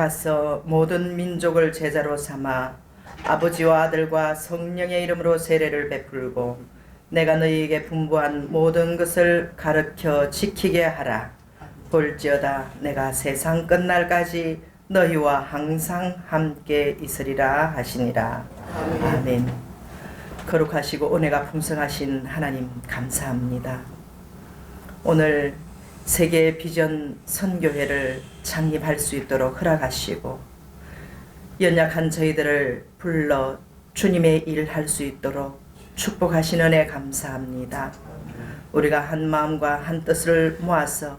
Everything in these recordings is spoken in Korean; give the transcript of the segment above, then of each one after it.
가서 모든 민족을 제자로 삼아 아버지와 아들과 성령의 이름으로 세례를 베풀고 내가 너희에게 분부한 모든 것을 가르쳐 지키게 하라. 볼지어다 내가 세상 끝날까지 너희와 항상 함께 있으리라 하시니라. 아멘. 거룩하시고 은혜가 풍성하신 하나님 감사합니다. 오늘 세계 비전 선교회를 창립할 수 있도록 허락하시고 연약한 저희들을 불러 주님의 일할수 있도록 축복하신 은혜 감사합니다. 우리가 한 마음과 한 뜻을 모아서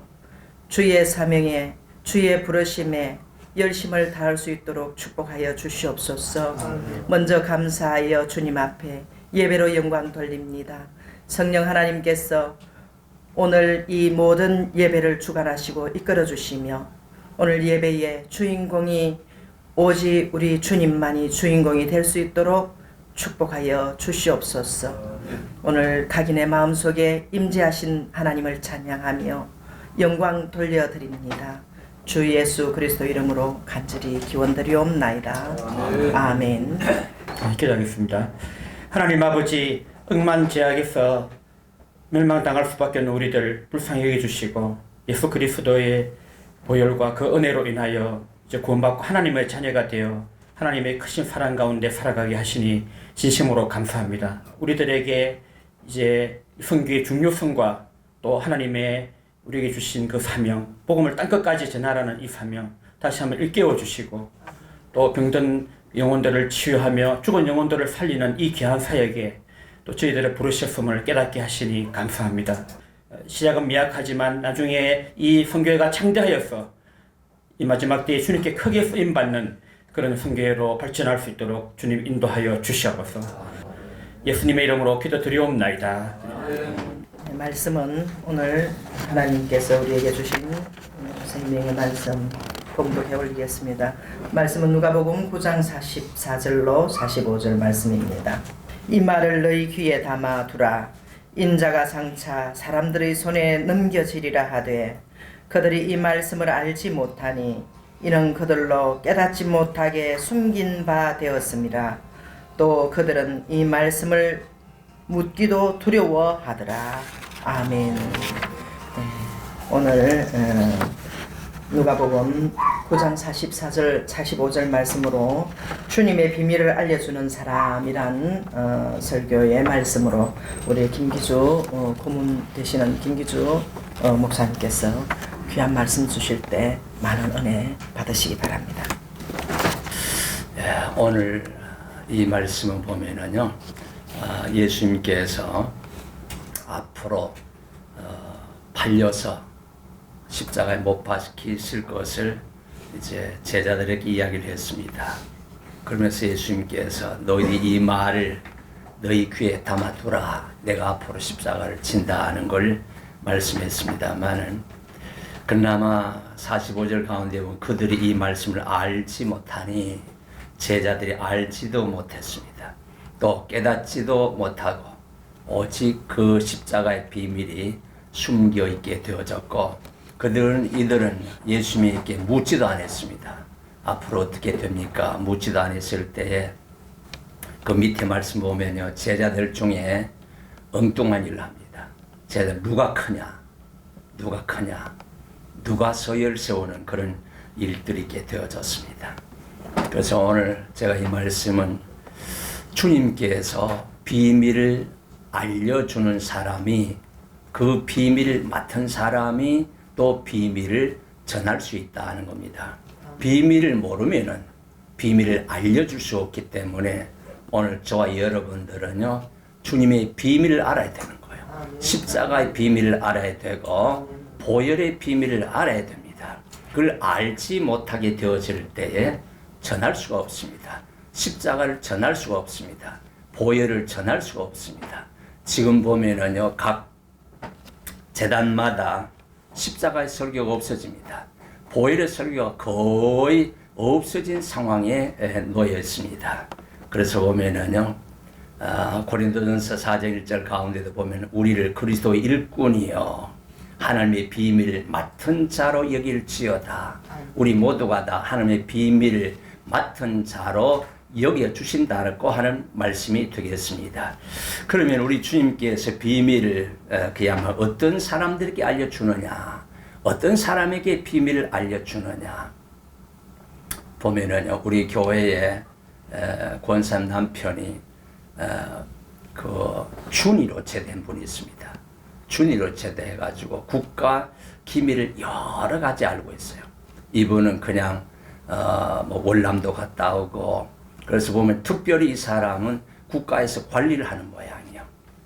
주의 사명에 주의 부르심에 열심을 다할 수 있도록 축복하여 주시옵소서. 먼저 감사하여 주님 앞에 예배로 영광 돌립니다. 성령 하나님께서 오늘 이 모든 예배를 주관하시고 이끌어 주시며 오늘 예배의 주인공이 오직 우리 주님만이 주인공이 될 수 있도록 축복하여 주시옵소서. 오늘 각인의 마음속에 임재하신 하나님을 찬양하며 영광 돌려드립니다. 주 예수 그리스도 이름으로 간절히 기원드리옵나이다. 아멘. 기도하겠습니다. 하나님 아버지 억만 제약에서 멸망당할 수밖에 없는 우리들 불쌍히 여겨주시고 예수 그리스도의 보혈과 그 은혜로 인하여 이제 구원받고 하나님의 자녀가 되어 하나님의 크신 사랑 가운데 살아가게 하시니 진심으로 감사합니다. 우리들에게 이제 성교의 중요성과 또 하나님의 우리에게 주신 그 사명, 복음을 땅끝까지 전하라는 이 사명 다시 한번 일깨워 주시고 또 병든 영혼들을 치유하며 죽은 영혼들을 살리는 이 귀한 사역에 또 저희들의 부르셨음을 깨닫게 하시니 감사합니다. 어, 시작은 미약하지만 나중에 이 성교회가 창대하여서 이 마지막 때에 주님께 크게 쓰임 받는 그런 성교회로 발전할 수 있도록 주님 인도하여 주시옵소서. 예수님의 이름으로 기도드리옵나이다. 네, 말씀은 오늘 하나님께서 우리에게 주신 생명의 말씀 공독해 올리겠습니다. 말씀은 누가복음 9장 44절로 45절 말씀입니다. 이 말을 너희 귀에 담아 두라. 인자가 장차 사람들의 손에 넘겨지리라 하되 그들이 이 말씀을 알지 못하니 이는 그들로 깨닫지 못하게 숨긴 바 되었습니다. 또 그들은 이 말씀을 묻기도 두려워하더라. 아멘. 네, 오늘 어, 누가복음 9장 44절 45절 말씀으로 주님의 비밀을 알려주는 사람이란 어, 설교의 말씀으로 우리 김기주 어, 고문 되시는 김기주 어, 목사님께서 귀한 말씀 주실 때 많은 은혜 받으시기 바랍니다. 예, 오늘 이 말씀을 보면은요, 아, 예수님께서 앞으로 어, 팔려서 십자가에 못 박히실 것을 이제 제자들에게 이야기를 했습니다. 그러면서 예수님께서 너희 이 말을 너희 귀에 담아두라. 내가 앞으로 십자가를 진다 하는 걸 말씀했습니다만은 그나마 45절 가운데 보면 그들이 이 말씀을 알지 못하니 제자들이 알지도 못했습니다. 또 깨닫지도 못하고 오직 그 십자가의 비밀이 숨겨 있게 되어졌고 그들은 이들은 예수님에게 묻지도 않았습니다. 앞으로 어떻게 됩니까? 묻지도 않았을 때에 그 밑에 말씀 보면요 제자들 중에 엉뚱한 일을 합니다. 제자들 누가 크냐? 누가 크냐? 누가 서열 세우는 그런 일들이 있게 되어졌습니다. 그래서 오늘 제가 이 말씀은 주님께서 비밀을 알려주는 사람이 그 비밀을 맡은 사람이 또 비밀을 전할 수 있다는 겁니다. 비밀을 모르면은 비밀을 알려줄 수 없기 때문에 오늘 저와 여러분들은요 주님의 비밀을 알아야 되는 거예요. 십자가의 비밀을 알아야 되고 보혈의 비밀을 알아야 됩니다. 그걸 알지 못하게 되어질 때에 전할 수가 없습니다. 십자가를 전할 수가 없습니다. 보혈을 전할 수가 없습니다. 지금 보면은요, 각 재단마다 십자가의 설교가 없어집니다. 보혈의 설교가 거의 없어진 상황에 에, 놓여 있습니다. 그래서 보면은요, 아, 고린도전서 4장 1절 가운데도 보면 우리를 그리스도의 일꾼이요 하나님의 비밀을 맡은 자로 여길지어다. 우리 모두가 다 하나님의 비밀을 맡은 자로 여겨 주신다고 하는 말씀이 되겠습니다. 그러면 우리 주님께서 비밀을 어, 그야말로 어떤 사람들에게 알려주느냐, 어떤 사람에게 비밀을 알려주느냐 보면은요 우리 교회에 에, 권산 남편이 어, 그 준이로 제대한 분이 있습니다. 준이로 제대해가지고 국가 기밀을 여러 가지 알고 있어요. 이분은 그냥 어, 뭐 월남도 갔다 오고 그래서 보면 특별히 이 사람은 국가에서 관리를 하는 모양이에요.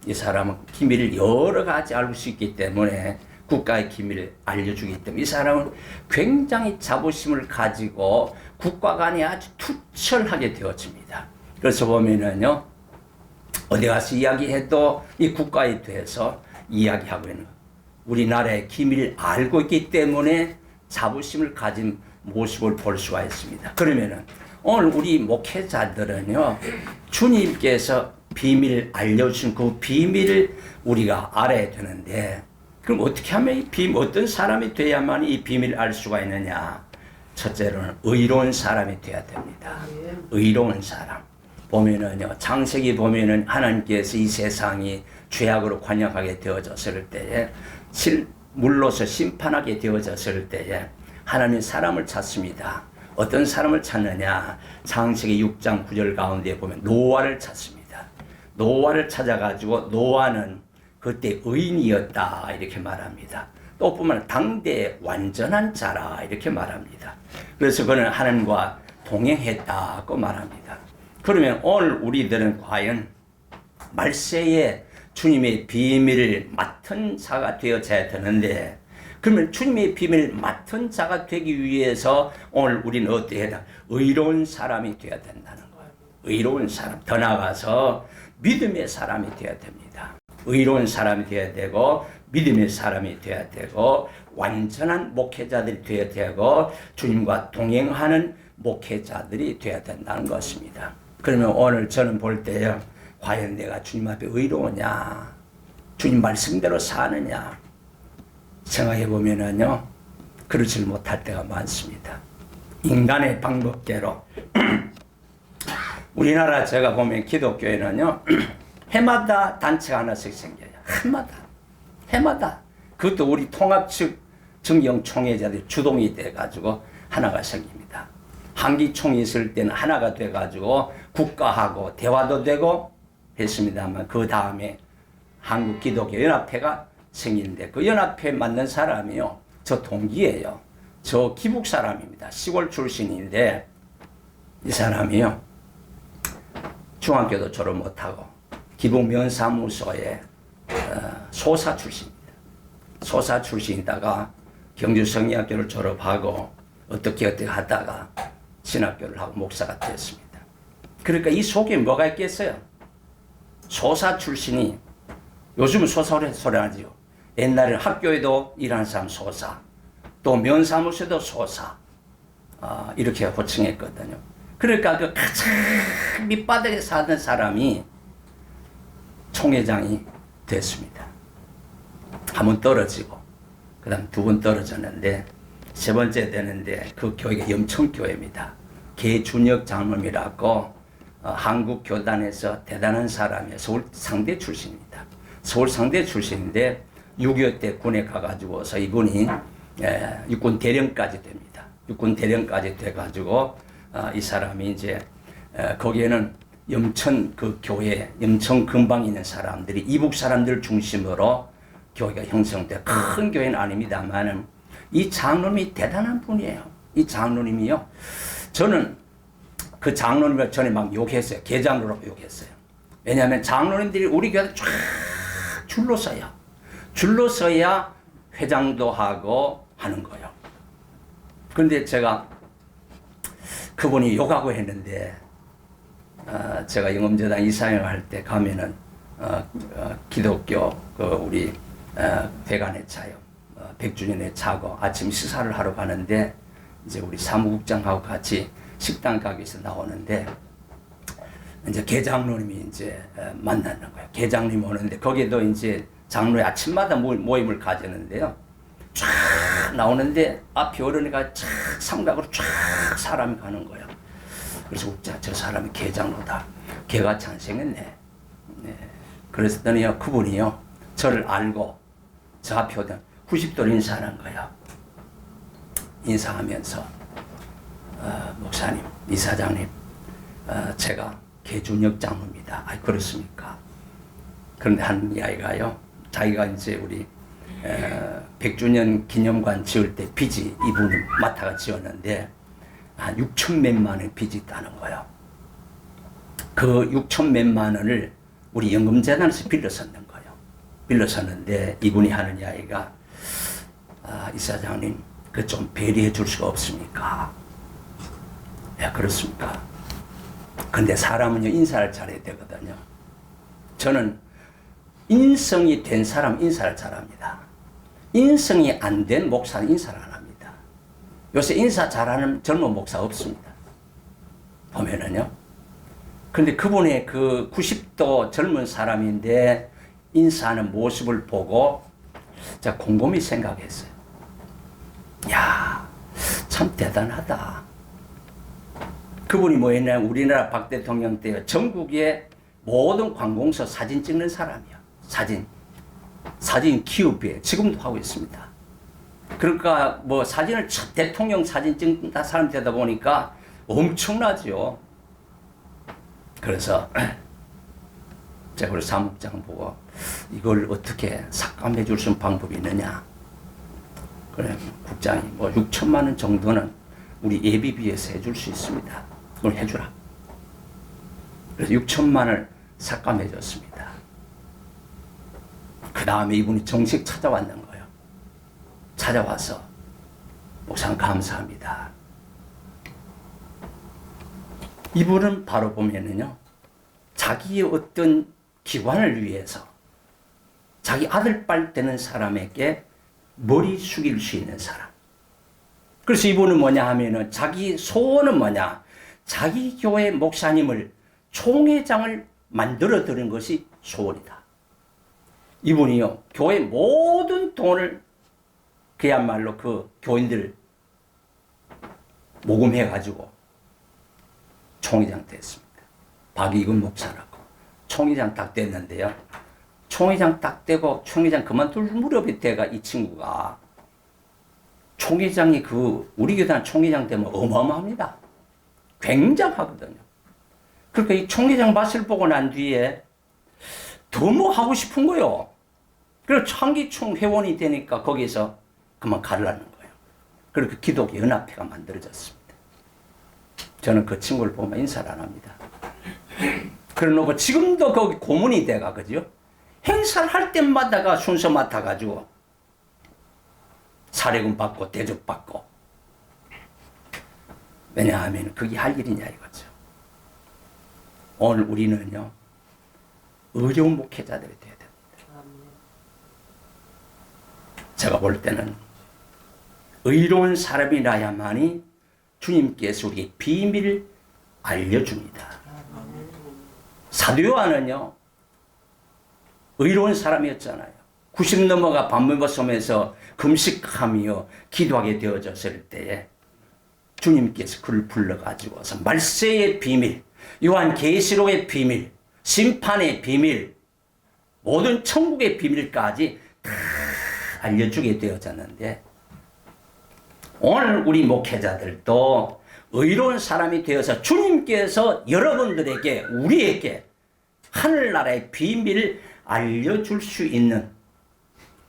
이 사람은 기밀을 여러 가지 알수 있기 때문에 국가의 기밀을 알려주기 때문에 이 사람은 굉장히 자부심을 가지고 국가 간에 아주 투철하게 되어집니다. 그래서 보면은요, 어디 가서 이야기해도 이 국가에 대해서 이야기하고 있는. 우리나라의 기밀을 알고 있기 때문에 자부심을 가진 모습을 볼 수가 있습니다. 그러면은 오늘 우리 목회자들은요, 주님께서 비밀을 알려주신 그 비밀을 우리가 알아야 되는데, 그럼 어떻게 하면 이 비밀, 어떤 사람이 돼야만 이 비밀을 알 수가 있느냐? 첫째로는 의로운 사람이 돼야 됩니다. 의로운 사람. 보면은요, 창세기 보면은 하나님께서 이 세상이 죄악으로 관역하게 되어졌을 때에, 실, 물로서 심판하게 되어졌을 때에, 하나님 사람을 찾습니다. 어떤 사람을 찾느냐? 창세기 6장 9절 가운데 보면 노아를 찾습니다. 노아를 찾아가지고 노아는 그때 의인이었다 이렇게 말합니다. 또 보면 당대의 완전한 자라 이렇게 말합니다. 그래서 그는 하나님과 동행했다고 말합니다. 그러면 오늘 우리들은 과연 말세에 주님의 비밀을 맡은 자가 되어져야 되는데 그러면 주님의 비밀을 맡은 자가 되기 위해서 오늘 우리는 어떻게 해야 돼? 의로운 사람이 되어야 된다는 거예요. 의로운 사람. 더 나아가서 믿음의 사람이 되어야 됩니다. 의로운 사람이 되어야 되고 믿음의 사람이 되어야 되고 완전한 목회자들이 되어야 되고 주님과 동행하는 목회자들이 되어야 된다는 것입니다. 그러면 오늘 저는 볼 때요. 과연 내가 주님 앞에 의로우냐? 주님 말씀대로 사느냐? 생각해 보면은요. 그러질 못할 때가 많습니다. 인간의 방법대로 우리나라 제가 보면 기독교에는요. 해마다 단체가 하나씩 생겨요. 해마다. 해마다. 그것도 우리 통합 측 정경 총회자들이 주동이 돼가지고 하나가 생깁니다. 한기총이 있을 때는 하나가 돼가지고 국가하고 대화도 되고 했습니다만 그 다음에 한국 기독교 연합회가 생기는데 그 연합회 맞는 사람이요. 저 동기예요. 저 기북 사람입니다. 시골 출신인데 이 사람이요. 중학교도 졸업 못하고 기북 면사무소에 어, 소사 출신입니다. 소사 출신이다가 경주 성리학교를 졸업하고 어떻게 어떻게 하다가 신학교를 하고 목사가 되었습니다. 그러니까 이 속에 뭐가 있겠어요? 소사 출신이 요즘은 소사 소리 하지요. 옛날에 학교에도 일하는 사람 소사, 또 면사무소에도 소사 아, 이렇게 호칭했거든요. 그러니까 그 가장 밑바닥에 사는 사람이 총회장이 됐습니다. 한 번 떨어지고, 그 다음 두 번 떨어졌는데, 세 번째 되는데 그 교회가 염천교회입니다. 개준혁 장로님이라고 어, 한국 교단에서 대단한 사람이에요. 서울 상대 출신입니다. 서울 상대 출신인데 6.25 때 군에 가가지고서 이분이 예, 육군 대령까지 됩니다. 육군 대령까지 돼가지고 어, 이 사람이 이제 에, 거기에는 염천 그 교회 염천 근방에 있는 사람들이 이북 사람들 중심으로 교회가 형성돼 큰 교회는 아닙니다만은 이 장로님이 대단한 분이에요. 이 장로님이요. 저는 그 장로님을 전에 막 욕했어요. 개장로라고 욕했어요. 왜냐하면 장로님들이 우리 교회 쫙 줄로 서야 줄로 서야 회장도 하고 하는 거예요. 그런데 제가 그분이 욕하고 했는데 어, 제가 영음재단 이사회를 할 때 가면은 어, 어, 기독교 그 우리 어, 대관에 차요. 어, 백주년에 차고 아침 시사를 하러 가는데 이제 우리 사무국장하고 같이 식당 가게에서 나오는데 이제 개장로님이 이제 어, 만나는 거예요. 개장님 오는데 거기도 이제 장로의 아침마다 모- 모임을 가지는데요. 쫙 나오는데 앞에 어른이가 쫙 삼각으로 쫙 사람이 가는 거예요. 그래서 자, 저 사람이 개장로다. 개가 탄생했네. 네. 그랬더니요, 그분이요, 저를 알고 저 앞에 오던 90도를 인사하는 거예요. 인사하면서, 어, 목사님, 이사장님, 어, 제가 개준혁 장로입니다. 아, 그렇습니까? 그런데 한 이야기가요, 자기가 이제 우리 에, 100주년 기념관 지을 때 빚이 이분이 맡아가 지었는데 한 6천 몇만 원의 빚이 있다는 거예요. 그 6천 몇만 원을 우리 연금재단에서 빌려섰는 거예요. 빌려섰는데 이분이 하는 이야기가 아, 이사장님 그 좀 배려해 줄 수가 없습니까? 야 그렇습니까? 근데 사람은요 인사를 잘해야 되거든요. 저는 인성이 된 사람 인사를 잘합니다. 인성이 안 된 목사는 인사를 안 합니다. 요새 인사 잘하는 젊은 목사 없습니다. 보면은요. 근데 그분의 그 90도 젊은 사람인데 인사하는 모습을 보고 제가 곰곰이 생각했어요. 야, 참 대단하다. 그분이 뭐였냐 우리나라 박 대통령 때 전국의 모든 관공서 사진 찍는 사람이야. 사진. 사진 기업에 지금도 하고 있습니다. 그러니까 뭐 사진을 첫 대통령 사진 찍는 사람 되다 보니까 엄청나죠. 그래서 제가 우리 사무장 보고 이걸 어떻게 삭감해 줄 수 있는 방법이 있느냐. 그래 국장이 뭐 6천만 원 정도는 우리 예비비에서 해줄 수 있습니다. 그걸 해주라. 그래서 6천만 원을 삭감해 줬습니다. 그 다음에 이분이 정식 찾아왔는 거예요. 찾아와서 목사님 감사합니다. 이분은 바로 보면은요, 자기의 어떤 기관을 위해서 자기 아들빨 되는 사람에게 머리 숙일 수 있는 사람. 그래서 이분은 뭐냐 하면은 자기 소원은 뭐냐? 자기 교회 목사님을 총회장을 만들어 드는 것이 소원이다. 이분이요, 교회 모든 돈을 그야말로 그 교인들 모금해 가지고 총회장 됐습니다. 박이근 목사라고. 총회장 딱 됐는데요. 총회장 딱 되고 총회장 그만둘 무렵에 때가 이 친구가 총회장이 그 우리 교단 총회장 되면 어마어마합니다. 굉장하거든요. 그러니까 이 총회장 맛을 보고 난 뒤에 더 뭐 하고 싶은 거요. 그래서 창기총 회원이 되니까 거기서 그만 가려는 거예요. 그렇게 기독 연합회가 만들어졌습니다. 저는 그 친구를 보면 인사를 안 합니다. 그러고 지금도 거기 고문이 돼가 그죠? 행사를 할 때마다가 순서 맡아가지고 사례금 받고 대접 받고 왜냐하면 그게 할 일이냐 이거죠. 오늘 우리는요 의료운 목회자들이 돼야 됩니다. 제가 볼 때는 의로운 사람이라야만이 주님께서 우리에게 비밀을 알려줍니다. 사도 요한은요, 의로운 사람이었잖아요. 90 넘어가 밤물과 섬에서 금식하며 기도하게 되어졌을 때에 주님께서 그를 불러가지고서 말세의 비밀, 요한 계시록의 비밀, 심판의 비밀, 모든 천국의 비밀까지 다 알려주게 되어졌는데 오늘 우리 목회자들도 의로운 사람이 되어서 주님께서 여러분들에게 우리에게 하늘나라의 비밀을 알려줄 수 있는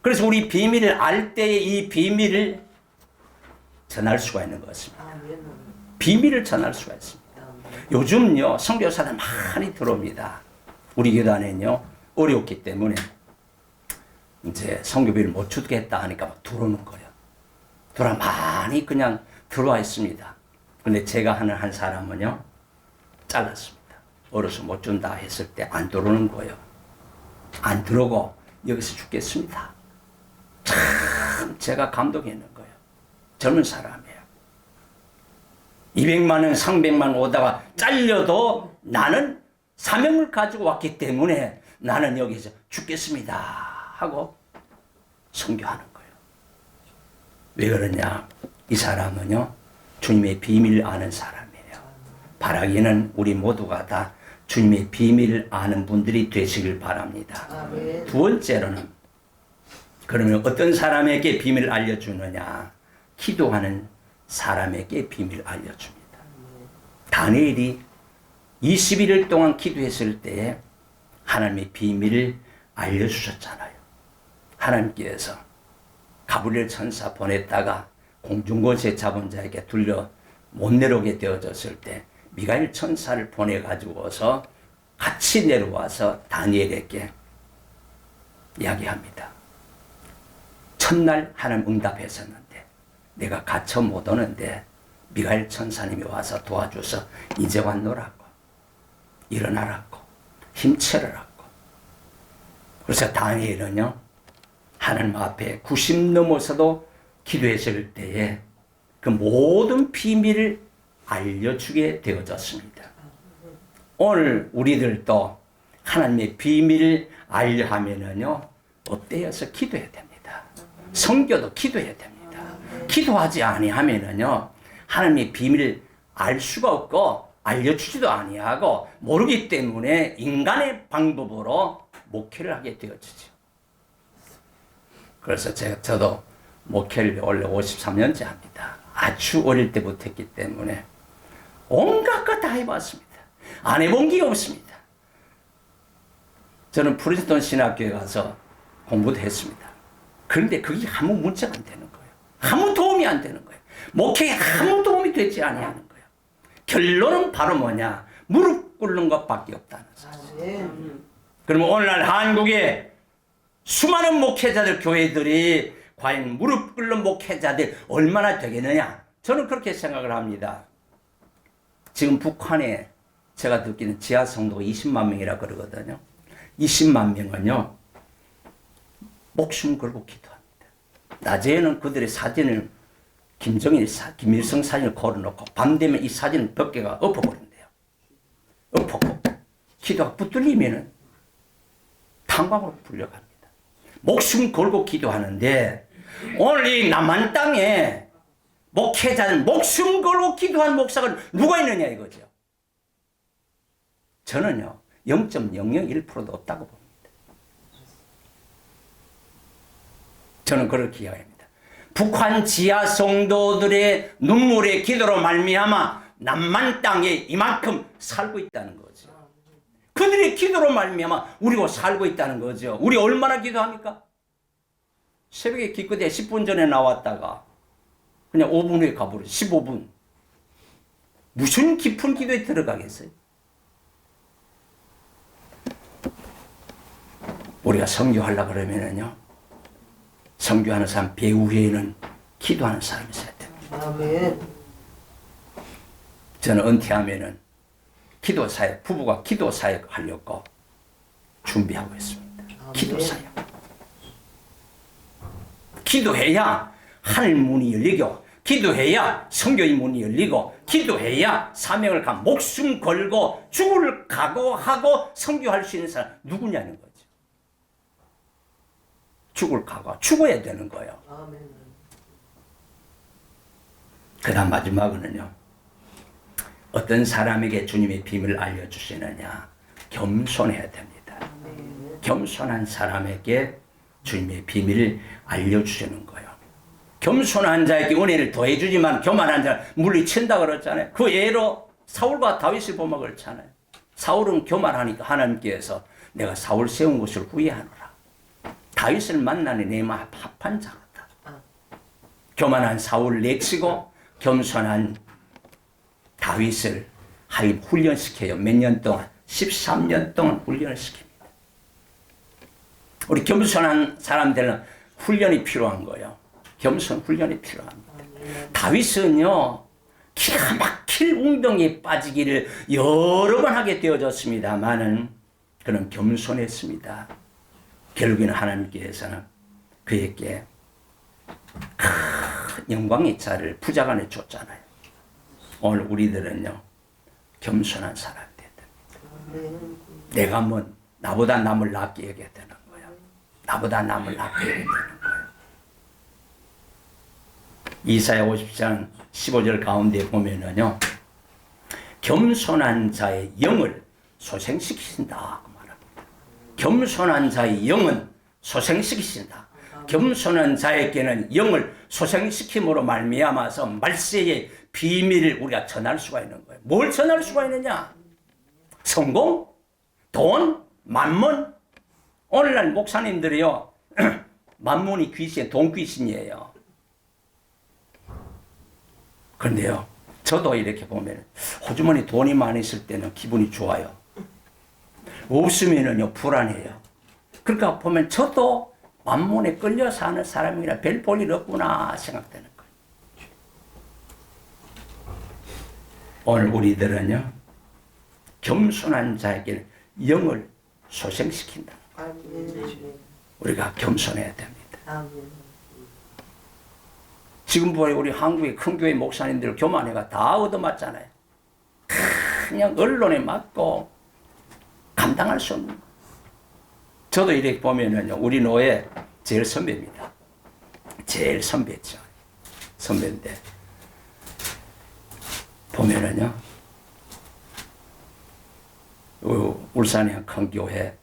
그래서 우리 비밀을 알 때에 이 비밀을 전할 수가 있는 것입니다. 비밀을 전할 수가 있습니다. 요즘요 성교사들 많이 들어옵니다. 우리 교단에는요 어렵기 때문에 이제 성교비를 못 주겠다 하니까 막 들어오는 거예요. 들어 많이 그냥 들어와 있습니다. 근데 제가 하는 한 사람은요 잘랐습니다. 어려서 못 준다 했을 때 안 들어오는 거예요. 안 들어오고 여기서 죽겠습니다. 참 제가 감동했는 거예요. 젊은 사람이에요. 200만 원, 300만 원 오다가 잘려도 나는 사명을 가지고 왔기 때문에 나는 여기서 죽겠습니다 하고 선교하는 거예요. 왜 그러냐? 이 사람은요, 주님의 비밀을 아는 사람이에요. 바라기는 우리 모두가 다 주님의 비밀을 아는 분들이 되시길 바랍니다. 두 번째로는, 그러면 어떤 사람에게 비밀을 알려주느냐? 기도하는 사람에게 비밀을 알려줍니다. 다니엘이 21일 동안 기도했을 때에 하나님의 비밀을 알려주셨잖아요. 하나님께서 가브리엘 천사 보냈다가 공중곳에 잡은 자에게 둘려 못 내려오게 되어졌을 때 미가엘 천사를 보내 가지고서 같이 내려와서 다니엘에게 이야기합니다. 첫날 하나님 응답했었는데 내가 갇혀 못 오는데 미가엘 천사님이 와서 도와줘서 이제 왔노라고 일어나라고 힘차라고 그래서 다니엘은요 하나님 앞에 90 넘어서도 기도했을 때에 그 모든 비밀을 알려주게 되어졌습니다. 오늘 우리들도 하나님의 비밀을 알려 하면은요 엎드려서 기도해야 됩니다. 성교도 기도해야 됩니다. 기도하지 아니하면은요 하나님의 비밀을 알 수가 없고 알려주지도 아니하고 모르기 때문에 인간의 방법으로 목회를 하게 되어지죠. 그래서 제가 저도 목회를 원래 53년째 합니다. 아주 어릴 때부터 했기 때문에 온갖 것다 해봤습니다. 안 해본 게 없습니다. 저는 프리스톤 신학교에 가서 공부도 했습니다. 그런데 그게 아무 문제가 안 되는 거예요. 아무 도움이 안 되는 거예요. 목회에 아무 도움이 되지 아니하는 거예요. 결론은 바로 뭐냐? 무릎 꿇는 것밖에 없다는 사실. 그러면 오늘날 한국에 수많은 목회자들 교회들이 과연 무릎 꿇는 목회자들 얼마나 되겠느냐? 저는 그렇게 생각을 합니다. 지금 북한에 제가 듣기는 지하 성도가 20만 명이라 그러거든요. 20만 명은요. 목숨 걸고 기도합니다. 낮에는 그들의 사진을 김정일, 사, 김일성 사진을 걸어놓고 밤 되면 이 사진을 몇 개가 엎어버린대요. 엎어고 기도가 붙들리면은 탄광으로 불려갑니다. 목숨 걸고 기도하는데 오늘 이 남한 땅에 목회자는 목숨 걸고 기도한 목사가 누가 있느냐 이거죠. 저는요 0.001%도 없다고 봅니다. 저는 그렇게 이야기합니다. 북한 지하 성도들의 눈물의 기도로 말미암아 남만 땅에 이만큼 살고 있다는 거죠. 그들의 기도로 말미암아 우리가 살고 있다는 거죠. 우리 얼마나 기도합니까? 새벽에 기껏해 10분 전에 나왔다가 그냥 5분 후에 가버려. 15분. 무슨 깊은 기도에 들어가겠어요? 우리가 성교하려 그러면은요. 성교하는 사람 배우 외에는 기도하는 사람이 있어야 됩니다. 아멘. 저는 은퇴하면은 기도 사역, 부부가 기도 사역 하려고 준비하고 있습니다. 기도 사역. 기도해야 하늘 문이 열리고, 기도해야 성교의 문이 열리고, 기도해야 사명을 가 목숨 걸고 죽을 각오하고 성교할 수 있는 사람 누구냐는 거죠. 죽을 각오, 죽어야 되는 거예요. 그 다음 마지막으로는요. 어떤 사람에게 주님의 비밀을 알려주시느냐. 겸손해야 됩니다. 겸손한 사람에게 주님의 비밀을 알려주시는 거예요. 겸손한 자에게 은혜를 더해주지만 교만한 자를 물리친다 그랬잖아요. 그 예로 사울과 다윗을 보면 그렇잖아요. 사울은 교만하니까 하나님께서 내가 사울 세운 것을 후회하노라. 다윗을 만나니 내마 합한 자로다. 교만한 사울을 내치고 겸손한 다윗을 하이 훈련시켜요. 몇 년 동안? 13년 동안 훈련을 시킵니다. 우리 겸손한 사람들은 훈련이 필요한 거예요. 겸손 훈련이 필요합니다. 다윗은요, 기가 막힐 웅덩이에 빠지기를 여러 번 하게 되어졌습니다만은 그는 겸손했습니다. 결국에는 하나님께서는 그에게 큰 영광의 자를 부자간에 줬잖아요. 오늘 우리들은요 겸손한 돼야 됩니다. 내가 뭐 나보다 남을 낫게 여겨야 되는 거야. 나보다 남을 낫게 여겨야 되는 거야. 이사야 50장 15절 가운데 보면은요. 겸손한 자의 영을 소생시키신다 그 말합니다. 겸손한 자의 영은 소생시키신다. 겸손한 자에게는 영을 소생시킴으로 말미암아서 말세의 비밀을 우리가 전할 수가 있는 거예요. 뭘 전할 수가 있느냐? 성공, 돈, 만문. 오늘날 목사님들이요, 만문이 귀신, 돈 귀신이에요. 그런데요, 저도 이렇게 보면 호주머니 돈이 많이 있을 때는 기분이 좋아요. 없으면은요 불안해요. 그러니까 보면 저도 만문에 끌려 사는 사람이라 별 볼 일 없구나 생각되는 거예요. 오늘 우리들은요 겸손한 자에게 영을 소생시킨다. 우리가 겸손해야 됩니다. 지금 보니 우리 한국의 큰 교회 목사님들 교만해가 다 얻어맞잖아요. 그냥 언론에 맞고 감당할 수 없는 거. 저도 이렇게 보면은요, 우리 노예 제일 선배입니다. 제일 선배죠. 선배인데. 보면은요, 어, 울산의 한큰 교회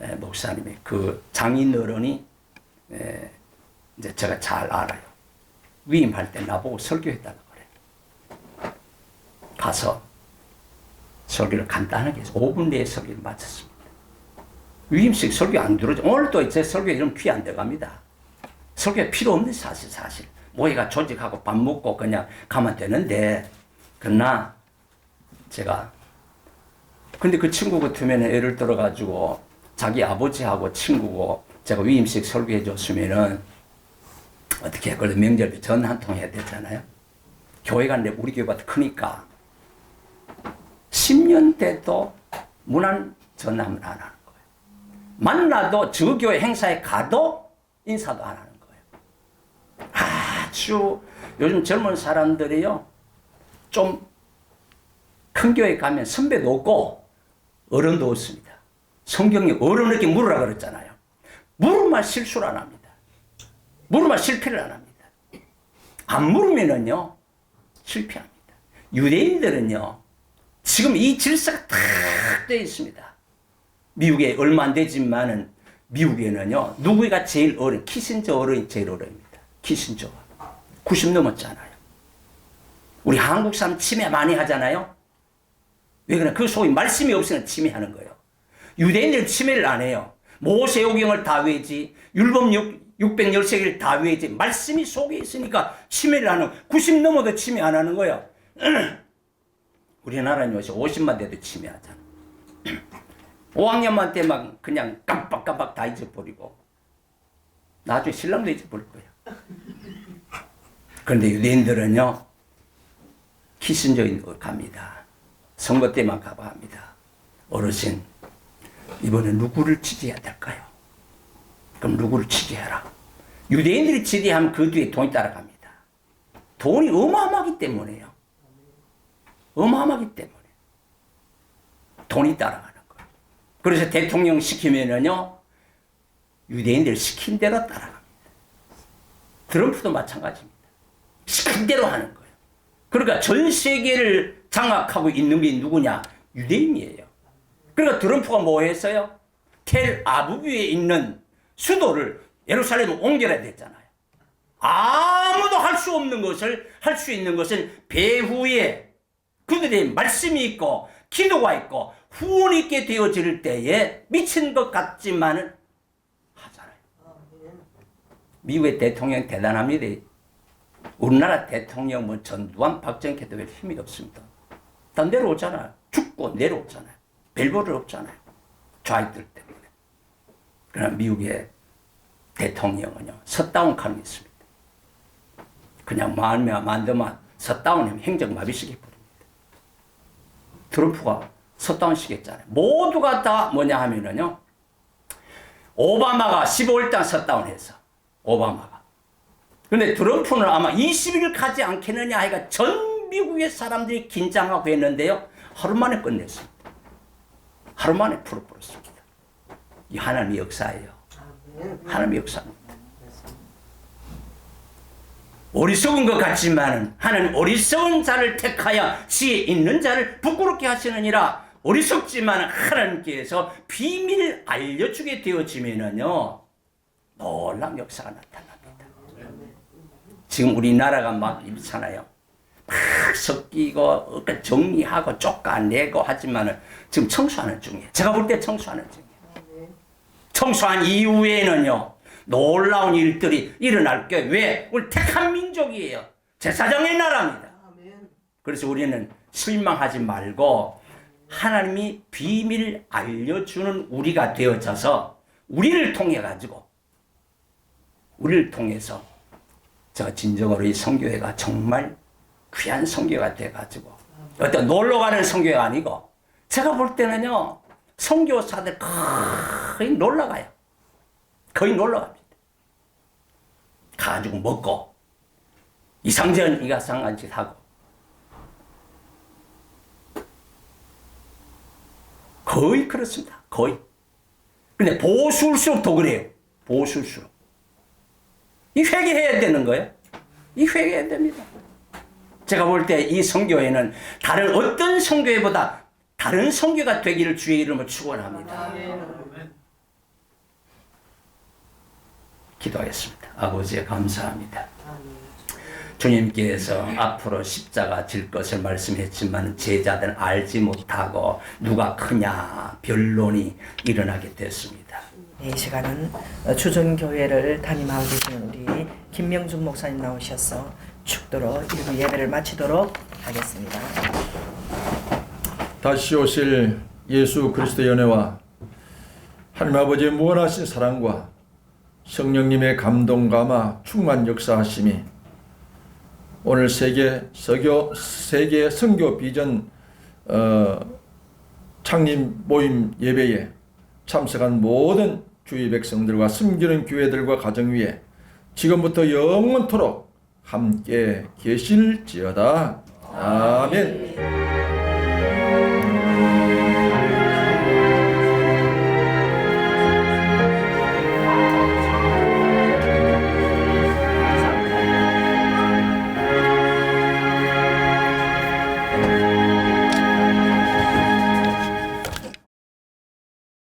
에, 목사님이 그 장인 어른이 에, 이제 제가 잘 알아요. 위임할 때 나보고 설교했다고 그래. 가서 설교를 간단하게 해서 5분 내에 설교를 마쳤습니다. 위임식 설교 안 들어죠. 오늘도 제 설교 이름 귀안 들어갑니다. 설교 필요 없는 사실 사실. 모이가 조직하고 밥 먹고 그냥 가면 되는데 그러나 제가 근데 그 친구 같으면 예를 들어 가지고 자기 아버지하고 친구고 제가 위임식 설교해 줬으면은 어떻게 했거든 명절 전한 통 해야 되잖아요. 교회가 내 우리 교회가 크니까 10년 돼도 문안 전함을 안 하는 거예요. 만나도 저 교회 행사에 가도 인사도 안 하는 거예요. 아주 요즘 젊은 사람들이요 좀 큰 교회 가면 선배도 없고 어른도 없습니다. 성경에 어른에게 물으라 그랬잖아요. 물으면 실수를 안 합니다. 물으면 실패를 안 합니다. 안 물으면은요 실패합니다. 유대인들은요 지금 이 질서가 딱 되어 있습니다. 미국에 얼마 안 되지만은 미국에는요 누구가 제일 어린 키신저 어른이 제일 어릅니다. 키신저가 90 넘었잖아요. 우리 한국 사람 치매 많이 하잖아요. 왜 그래? 그 속에 말씀이 없으면 침해하는 거예요. 유대인들은 침해를 안 해요. 모세오경을 다 외지, 율법 613개를 다 외지, 말씀이 속에 있으니까 침해를 하는, 90 넘어도 침해 안 하는 거예요. 우리나라는 요새 50만 돼도 침해하잖아. 5학년만 때막 그냥 깜빡깜빡 다 잊어버리고, 나중에 신랑도 잊어버릴 거야. 그런데 유대인들은요, 키신저인 갑니다. 선거 때만 가봐 합니다. 어르신, 이번에 누구를 지지해야 될까요? 그럼 누구를 지지해라. 유대인들이 지지하면 그 뒤에 돈이 따라갑니다. 돈이 어마어마하기 때문에요. 어마어마하기 때문에. 돈이 따라가는 거예요. 그래서 대통령 시키면은요, 유대인들 시킨 대로 따라갑니다. 트럼프도 마찬가지입니다. 시킨 대로 하는 거예요. 그러니까 전 세계를 장악하고 있는 게 누구냐? 유대인이에요. 그러니까 트럼프가 뭐 했어요? 텔 아부비에 있는 수도를 예루살렘으로 옮겨야 됐잖아요. 아무도 할 수 없는 것을 할 수 있는 것은 배후에 그들의 말씀이 있고 기도가 있고 후원 있게 되어질 때에 미친 것 같지만은 하잖아요. 미국의 대통령 대단합니다. 우리나라 대통령 뭐 전두환 박정희 도 힘이 없습니다. 다 내려오잖아요. 죽고 내려오잖아요. 별볼일 없잖아요. 좌익들 때문에. 그러나 미국의 대통령은요, 셧다운 칼이 있습니다. 그냥 마음에 만들면 셧다운하면 행정마비 시켜버립니다. 트럼프가 셧다운 시켰잖아요. 모두가 다 뭐냐 하면은요, 오바마가 15일당 셧다운 했어. 오바마가. 근데 트럼프는 아마 20일 가지 않겠느냐 하니까 전 미국의 사람들이 긴장하고 했는데요. 하루 만에 끝냈습니다. 하루 만에 풀어버렸습니다. 이 하나님의 역사예요. 하나님의 역사입니다. 어리석은 것 같지만 하나님 어리석은 자를 택하여 지혜 있는 자를 부끄럽게 하시느니라 어리석지만 하나님께서 비밀을 알려주게 되어지면은요 놀라운 역사가 나타납니다. 지금 우리나라가 막 이렇잖아요. 막 섞이고 그러니까 정리하고 쫓아내고 하지만은 지금 청소하는 중이에요. 제가 볼 때 청소하는 중이에요. 청소한 이후에는요 놀라운 일들이 일어날 게 왜? 우리 택한 민족이에요. 제사장의 나라입니다. 그래서 우리는 실망하지 말고 하나님이 비밀을 알려주는 우리가 되어져서 우리를 통해 가지고 우리를 통해서 저 진정으로 이 성교회가 정말 귀한 성교가 돼 가지고 어떤 놀러 가는 성교회가 아니고 제가 볼 때는요 성교사들 거의 놀러 가요. 거의 놀러 갑니다. 가지고 먹고 이상전 이가상한 짓 하고 거의 그렇습니다. 거의. 근데 보수일수록 더 그래요. 보수일수록. 이 회개해야 되는 거예요. 이 회개해야 됩니다. 제가 볼 때 이 성교회는 다른 어떤 성교회보다 다른 성교가 되기를 주의 이름으로 축원합니다. 기도하겠습니다. 아버지 감사합니다. 주님께서 앞으로 십자가 질 것을 말씀했지만 제자들은 알지 못하고 누가 크냐 변론이 일어나게 됐습니다. 네, 이 시간은 어, 주전교회를 담임하고 계시는 우리 김명준 목사님 나오셔서 축도로 일부 예배를 마치도록 하겠습니다. 다시 오실 예수 그리스도의 은혜와 하나님 아버지의 무한하신 사랑과 성령님의 감동 감화 충만 역사하심이 오늘 세계 서교 세계 선교 비전 어, 창립 모임 예배에 참석한 모든 주의 백성들과 숨기는 교회들과 가정 위에 지금부터 영원토록 함께 계실지어다 아멘.